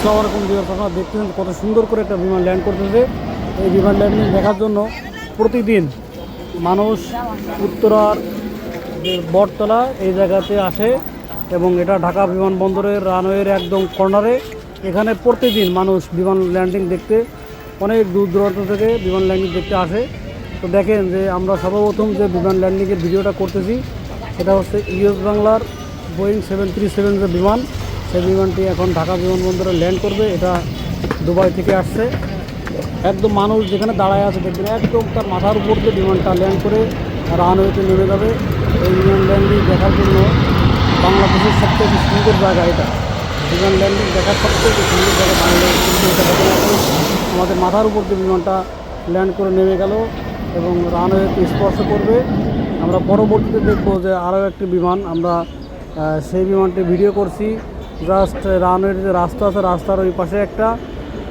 আসসালামু আলাইকুম বিমান আপনারা দেখতেছেন কত সুন্দর করে একটা বিমান ল্যান্ড করতেছে। এই বিমান ল্যান্ডিং দেখার জন্য প্রতিদিন মানুষ উত্তরার বটতলা, এই জায়গাতে আসে এবং এটা ঢাকা বিমানবন্দরের রানওয়ের একদম কর্নারে এখানে প্রতিদিন মানুষ বিমান ল্যান্ডিং দেখতে, অনেক দূর দূরান্ত থেকে বিমান ল্যান্ডিং দেখতে আসে। তো দেখেন যে আমরা সর্বপ্রথম যে বিমান ল্যান্ডিংয়ের ভিডিওটা করতেছি, সেটা হচ্ছে ইউএস বাংলার বোয়িং সেভেন থ্রি সেভেন যে বিমান সেই বিমানটি এখন ঢাকা বিমানবন্দরে ল্যান্ড করবে। এটা দুবাই থেকে আসছে। একদম মানুষ যেখানে দাঁড়ায় আছে দেখবেন, একদম তার মাথার উপর দিয়ে বিমানটা ল্যান্ড করে রানওয়েতে নেমে যাবে। এই বিমান ল্যান্ডিং দেখার জন্য বাংলাদেশের সবথেকে সুন্দর জায়গা এটা। বিমান ল্যান্ডিং দেখার সবথেকে সুন্দর জায়গা বাংলাদেশ। আমাদের মাথার উপর দিয়ে বিমানটা ল্যান্ড করে নেমে গেল এবং রানওয়েতে স্পর্শ করবে। আমরা পরবর্তীতে দেখব যে আরও একটি বিমান। আমরা সেই বিমানটি ভিডিও করছি। জাস্ট রানওয়ের যে রাস্তা আছে, রাস্তার ওই পাশে একটা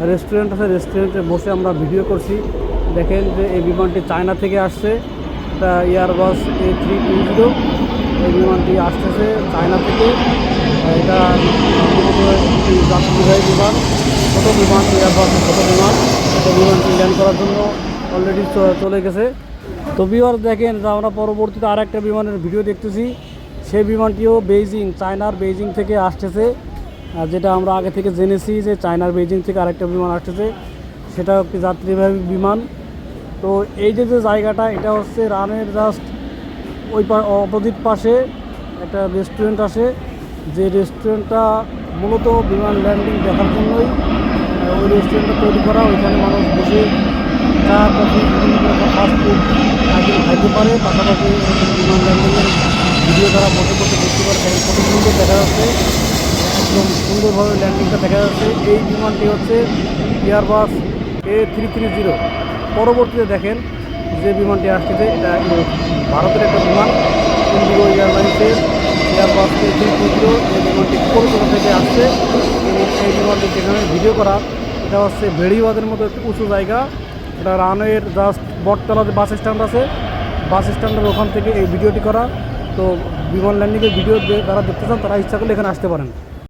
রেস্টুরেন্ট আছে রেস্টুরেন্টে বসে আমরা ভিডিও করছি। দেখেন যে এই বিমানটি চায়না থেকে আসছে। এটা Airbus A three two zero এই বিমানটি আসতেছে চায়না থেকে। এটা যাত্রীবাহী বিমান। ছোট বিমান এয়ারবাস ছোট বিমান? এই বিমানটি ল্যান্ড করার জন্য অলরেডি চলে গেছে। তো বিবার দেখেন যে আমরা পরবর্তীতে আর একটা বিমানের ভিডিও দেখতেছি। সেই বিমানটিও বেইজিং, চায়নার বেইজিং থেকে আসতেছে। যেটা আমরা আগে থেকে জেনেছি যে চায়নার বেইজিং থেকে আরেকটা বিমান আসতেছে, সেটা একটি যাত্রীবাহী বিমান। তো এই যে যে জায়গাটা, এটা হচ্ছে রানের জাস্ট ওই অপোজিট পাশে একটা রেস্টুরেন্ট আছে। যে রেস্টুরেন্টটা মূলত বিমান ল্যান্ডিং দেখার জন্যই ওই রেস্টুরেন্টটা তৈরি করা, ওইখানে মানুষ বসে চা, কফি, বিভিন্ন ফাস্টফুড খাইতে পারে। পাশাপাশি বিমান ল্যান্ডিংয়ের ভিডিও তারা বসে বসে দেখতে দেখেন কত সুন্দর দেখা যাচ্ছে। একদম সুন্দরভাবে ল্যান্ডিংটা দেখা যাচ্ছে। এই বিমানটি হচ্ছে Airbus A three three zero পরবর্তীতে দেখেন যে বিমানটি আসতেছে, এটা ভারতের একটা বিমান। ইন্ডিগো এয়ারলাইন্সের Airbus A three three zero এই বিমানটি কলকাতা থেকে আসছে। এবং এই বিমানটি যেখানে ভিডিও করা, এটা হচ্ছে ভেড়িবাদের মতো একটি উঁচু জায়গা। এটা রানওয়ের জাস্ট বটতলা যে বাস স্ট্যান্ড আছে বাস স্ট্যান্ডের ওখান থেকে এই ভিডিওটি করা। তো বিমান ল্যান্ডিংয়ের ভিডিও যারা দেখতে চান তারা ইচ্ছা করলে এখানে আসতে পারেন।